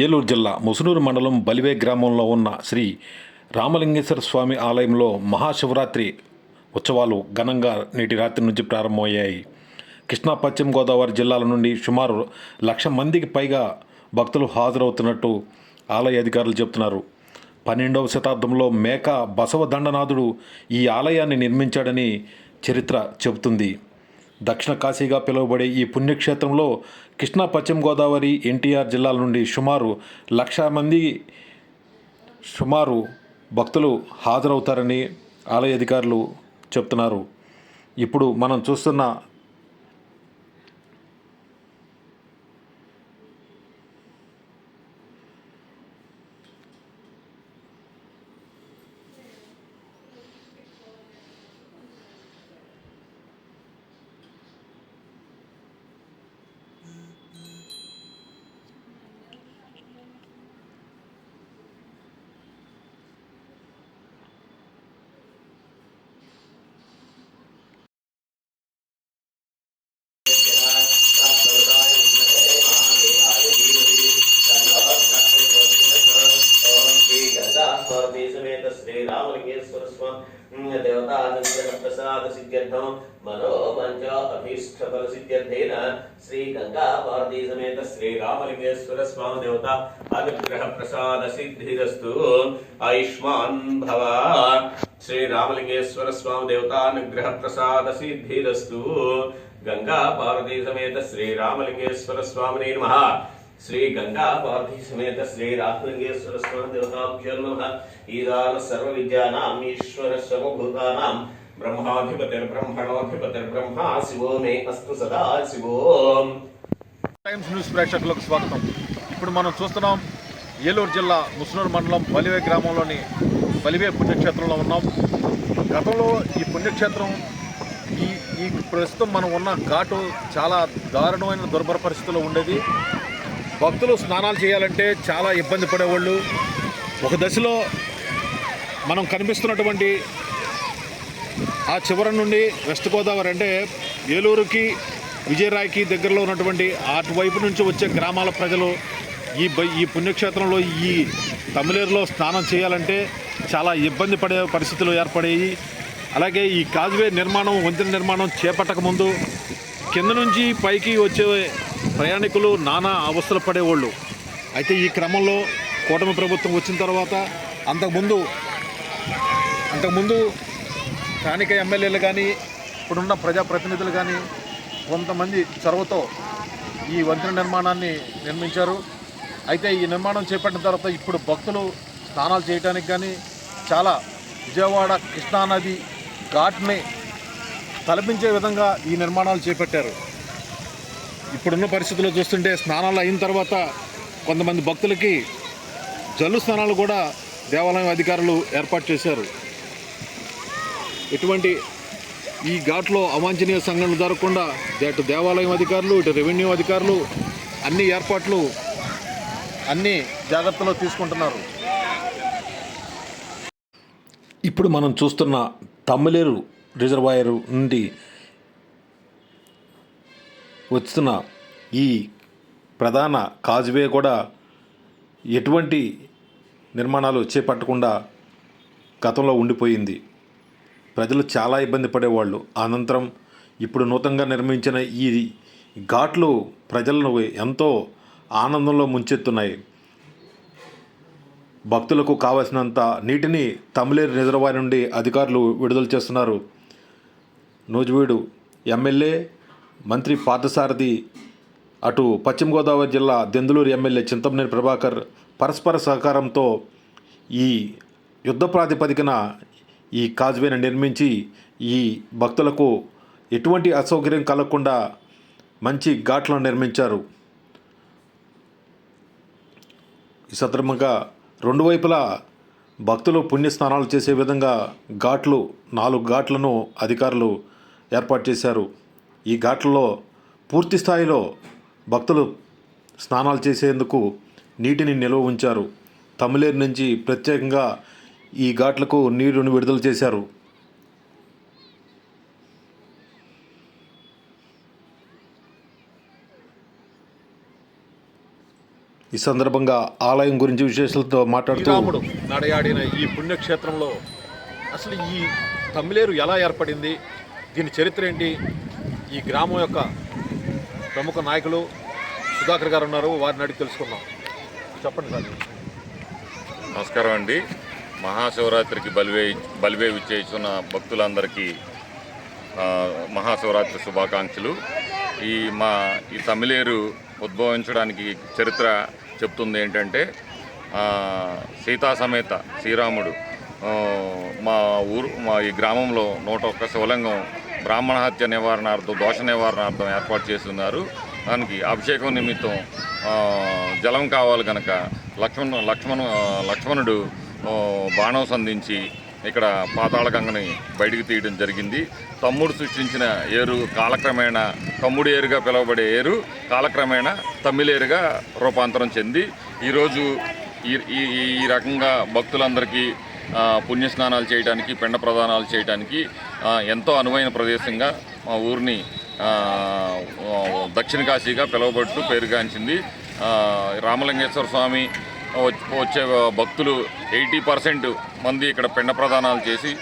ఏలూరు జిల్లా ముసునూరు మండలం బలివే గ్రామంలో ఉన్న శ్రీ రామలింగేశ్వర స్వామి ఆలయంలో మహాశివరాత్రి ఉత్సవాలు ఘనంగా నేటి రాత్రి నుంచి ప్రారంభమయ్యాయి. కృష్ణా పశ్చిమ గోదావరి జిల్లాల నుండి సుమారు లక్ష మందికి పైగా భక్తులు హాజరవుతున్నట్టు ఆలయ అధికారులు చెబుతున్నారు. పన్నెండవ శతాబ్దంలో మేక బసవ దండనాథుడు ఈ ఆలయాన్ని నిర్మించాడని చరిత్ర చెబుతుంది. దక్షిణ కాశీగా పిలువబడే ఈ పుణ్యక్షేత్రంలో కృష్ణా పశ్చిమ గోదావరి ఎన్టీఆర్ జిల్లాల నుండి సుమారు లక్ష మంది సుమారు భక్తులు హాజరవుతారని ఆలయ అధికారులు చెప్తున్నారు. ఇప్పుడు మనం చూస్తున్న సಮೇత శ్రీరామలింగేశ్వర స్వామి దేవతానుగ్రహ ప్రసాద సిద్ధ్యర్థం మనోవంచ అభీష్ట ఫల సిద్ధ్యర్థేన శ్రీ గంగా పార్వతీ సమేత శ్రీ రామలింగేశ్వర స్వామి దేవత అనుగ్రహ ప్రసాద సిద్ధిరస్తు ఆయుష్మాన్ భవ. శ్రీ రామలింగేశ్వర స్వామి దేవత అనుగ్రహ ప్రసాద సిద్ధిరస్తు గంగా పార్వతీ సమేత శ్రీ రామలింగేశ్వర స్వామిని నమః. శ్రీ గంగా పార్థి సమేత శ్రీ రామలింగేశ్వర స్వామి దేవతాభ్యో నమ. ఈదాన సర్వ విద్యానాం ఈశ్వర సర్వభూతానాం. బ్రహ్మాధిపతిర్ బ్రహ్మణోధిపతిర్ శివో మే అస్తు సదా శివో. టైమ్స్ న్యూస్ ప్రేక్షకులకు స్వాగతం. ఇప్పుడు మనం చూస్తున్నాం ఏలూరు జిల్లా ముస్నూరు మండలం బలివే గ్రామంలోని బలివే పుణ్యక్షేత్రంలో ఉన్నాం. గతంలో ఈ పుణ్యక్షేత్రం ఈ ఈ ప్రస్తుతం మనం ఉన్న ఘాటు చాలా దారుణమైన దుర్భర పరిస్థితుల్లో ఉండేది. భక్తులు స్నానాలు చేయాలంటే చాలా ఇబ్బంది పడేవాళ్ళు. ఒక దశలో మనం కనిపిస్తున్నటువంటి ఆ చివరి నుండి వెస్ట్ గోదావరి అంటే ఏలూరుకి విజయరాయ్కి దగ్గరలో ఉన్నటువంటి అటువైపు నుంచి వచ్చే గ్రామాల ప్రజలు ఈ ఈ పుణ్యక్షేత్రంలో ఈ తమిళేరులో స్నానం చేయాలంటే చాలా ఇబ్బంది పడే పరిస్థితులు ఏర్పడేవి అలాగే ఈ కాజ్వే నిర్మాణం వంతెన నిర్మాణం చేపట్టక ముందు కింద నుంచి పైకి వచ్చే ప్రయాణికులు నానా అవస్థలు పడేవాళ్ళు. అయితే ఈ క్రమంలో కూటమి ప్రభుత్వం వచ్చిన తర్వాత అంతకుముందు అంతకుముందు స్థానిక ఎమ్మెల్యేలు కానీ ఇప్పుడున్న ప్రజాప్రతినిధులు కానీ కొంతమంది చొరవతో ఈ వంతెన నిర్మాణాన్ని నిర్మించారు. అయితే ఈ నిర్మాణం చేపట్టిన తర్వాత ఇప్పుడు భక్తులు స్నానాలు చేయడానికి కానీ చాలా విజయవాడ కృష్ణానది ఘాట్ని తలపించే విధంగా ఈ నిర్మాణాలు చేపట్టారు. ఇప్పుడున్న పరిస్థితుల్లో చూస్తుంటే స్నానాలు అయిన తర్వాత కొంతమంది భక్తులకి జల్లు స్నానాలు కూడా దేవాలయం అధికారులు ఏర్పాటు చేశారు. ఎటువంటి ఈ ఘాట్లో అవాంఛనీయ సంఘటనలు జరగకుండా అటు దేవాలయం అధికారులు ఇటు రెవెన్యూ అధికారులు అన్ని ఏర్పాట్లు అన్ని జాగ్రత్తలు తీసుకుంటున్నారు. ఇప్పుడు మనం చూస్తున్న తమ్మిలేరు రిజర్వాయర్ నుండి వస్తున్న ఈ ప్రధాన కాజ్వే కూడా ఎటువంటి నిర్మాణాలు చేపట్టకుండా గతంలో ఉండిపోయింది. ప్రజలు చాలా ఇబ్బంది పడేవాళ్ళు. అనంతరం ఇప్పుడు నూతనంగా నిర్మించిన ఈ ఘాట్లు ప్రజలను ఎంతో ఆనందంలో ముంచెత్తున్నాయి. భక్తులకు కావలసినంత నీటిని తమిళేరు రిజర్వాయర్ నుండి అధికారులు విడుదల చేస్తున్నారు. నూజివీడు ఎమ్మెల్యే మంత్రి పార్థసారథి అటు పశ్చిమ గోదావరి జిల్లా దెందులూరు ఎమ్మెల్యే చింతమనేని ప్రభాకర్ పరస్పర సహకారంతో ఈ యుద్ధ ప్రాతిపదికన ఈ కాజ్వేను నిర్మించి ఈ భక్తులకు ఎటువంటి అసౌకర్యం కలగకుండా మంచి ఘాట్లను నిర్మించారు. ఈ సందర్భంగా రెండు వైపులా భక్తులు పుణ్యస్నానాలు చేసే విధంగా ఘాట్లు నాలుగు ఘాట్లను అధికారులు ఏర్పాటు చేశారు. ఈ ఘాట్లలో పూర్తి స్థాయిలో భక్తులు స్నానాలు చేసేందుకు నీటిని నిల్వ ఉంచారు. తమిళేరు నుంచి ప్రత్యేకంగా ఈ ఘాట్లకు నీరుని విడుదల చేశారు. ఈ సందర్భంగా ఆలయం గురించి విశేషాలతో మాట్లాడుతూ నడయాడిన ఈ పుణ్యక్షేత్రంలో అసలు ఈ తమిళేరు ఎలా ఏర్పడింది? దీని చరిత్ర ఏంటి? ఈ గ్రామం యొక్క ప్రముఖ నాయకులు సుధాకర్ గారు ఉన్నారు. వారిని అడిగి తెలుసుకుందాం. చెప్పండి సార్. నమస్కారం అండి. మహాశివరాత్రికి బలివే బలివే విచ్చేస్తున్న భక్తులందరికీ మహాశివరాత్రి శుభాకాంక్షలు. ఈ మా ఈ తమిళేరు ఉద్భవించడానికి చరిత్ర చెప్తుంది ఏంటంటే సీతా సమేత శ్రీరాముడు మా ఊరు మా ఈ గ్రామంలో నూట ఒక్క శివలింగం బ్రాహ్మణ హత్య నివారణార్థం దోష నివారణార్థం ఏర్పాటు చేస్తున్నారు. దానికి అభిషేకం నిమిత్తం జలం కావాలి కనుక లక్ష్మణ్ లక్ష్మణ్ లక్ష్మణుడు బాణం సంధించి ఇక్కడ పాతాళ గంగని బయటికి తీయడం జరిగింది. తమ్ముడు సృష్టించిన ఏరు కాలక్రమేణా తమ్ముడు ఏరుగా పిలువబడే ఏరు కాలక్రమేణా తమిళేరుగా రూపాంతరం చెంది. ఈరోజు ఈ ఈ ఈ రకంగా భక్తులందరికీ పుణ్యస్నానాలు చేయడానికి పిండ ప్రదానాలు చేయడానికి ఎంతో అనువైన ప్రదేశంగా మా ఊరిని దక్షిణ కాశీగా పిలువబడుతూ పేరుగాంచింది. రామలింగేశ్వర స్వామి వచ్చే భక్తులు ఎయిటీ పర్సెంట్ మంది ఇక్కడ పిండ ప్రదానాలు చేసి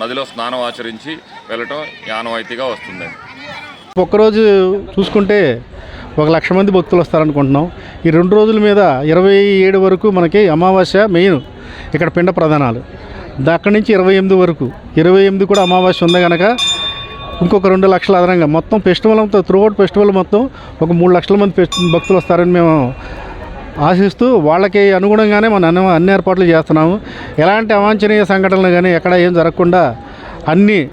నదిలో స్నానం ఆచరించి వెళ్ళటం యానవాయితీగా వస్తుంది ఒక్కరోజు చూసుకుంటే ఒక లక్ష మంది భక్తులు వస్తారనుకుంటున్నాం. ఈ రెండు రోజుల మీద ఇరవై ఏడు వరకు మనకి అమావాస్య మెయిన్ ఇక్కడ పిండ ప్రధానాలు అక్కడి నుంచి ఇరవై ఎనిమిది వరకు. ఇరవై ఎనిమిది కూడా అమావాస్య ఉంది కనుక ఇంకొక రెండు లక్షల అదనంగా. మొత్తం ఫెస్టివల్ అంతా త్రూఅవుట్ ఫెస్టివల్ మొత్తం ఒక మూడు లక్షల మంది భక్తులు వస్తారని మేము ఆశిస్తూ వాళ్ళకి అనుగుణంగానే మనం అన్ని అన్ని ఏర్పాట్లు చేస్తున్నాము. ఎలాంటి అవాంఛనీయ సంఘటనలు కానీ ఎక్కడ ఏం జరగకుండా అన్ని